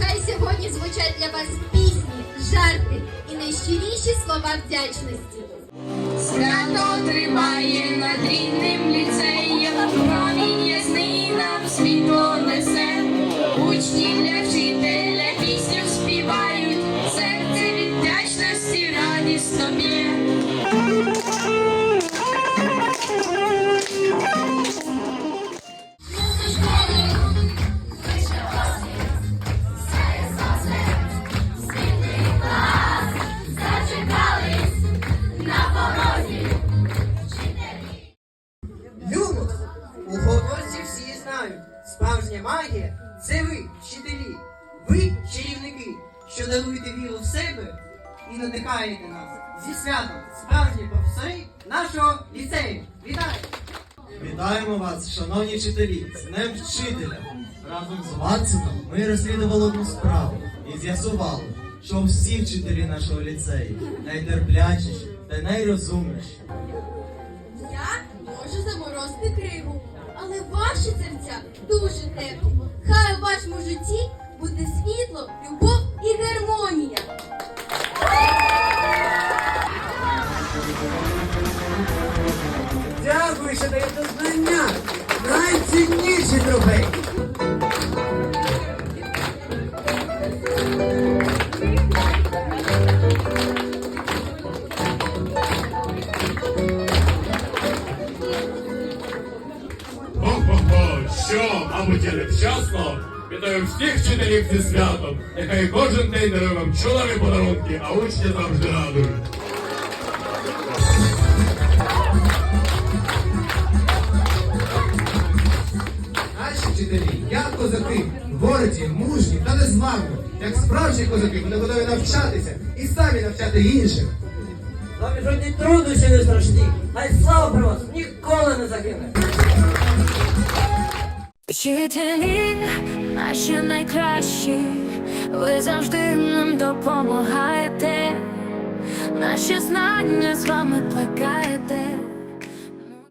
хай сьогодні звучать для вас пісні, жарти і найщиріші слова вдячності. Свято триває над рідним ліцеєм, промінь ясний нам світло несе, учні для вчителя пісню співають, серце від вдячності радісно б'є. Знають, справжня магія це ви, вчителі. Ви чарівники, що даруєте віру в себе і надихаєте нас зі святом справжні професори нашого ліцею. Вітаю! Вітаємо вас, шановні вчителі, з Днем Вчителя! Разом з Ватсоном ми розслідували одну справу і з'ясували, що всі вчителі нашого ліцею найтерплячіші та найрозумніші. Я можу заморозити криву, але ваші серця дуже теплі. Хай у вашому житті буде світло, любов і гармонія. Дякую, що даєте знання! Найцінніші трофей! Що, мабуть, я невчасно? Вітаю всіх вчителів зі святом. Нехай кожен день дарує вам чудові подарунки, а учні завжди радують. Наші вчителі, як козаки, горді, мужні та незламні, як справжні козаки, вони готові навчатися і самі навчати інших. Вам жодні труднощі не страшні, хай слава про вас ніколи не загине. Вчителі наші найкращі, ви завжди нам допомагаєте, наші знання з вами плекаєте.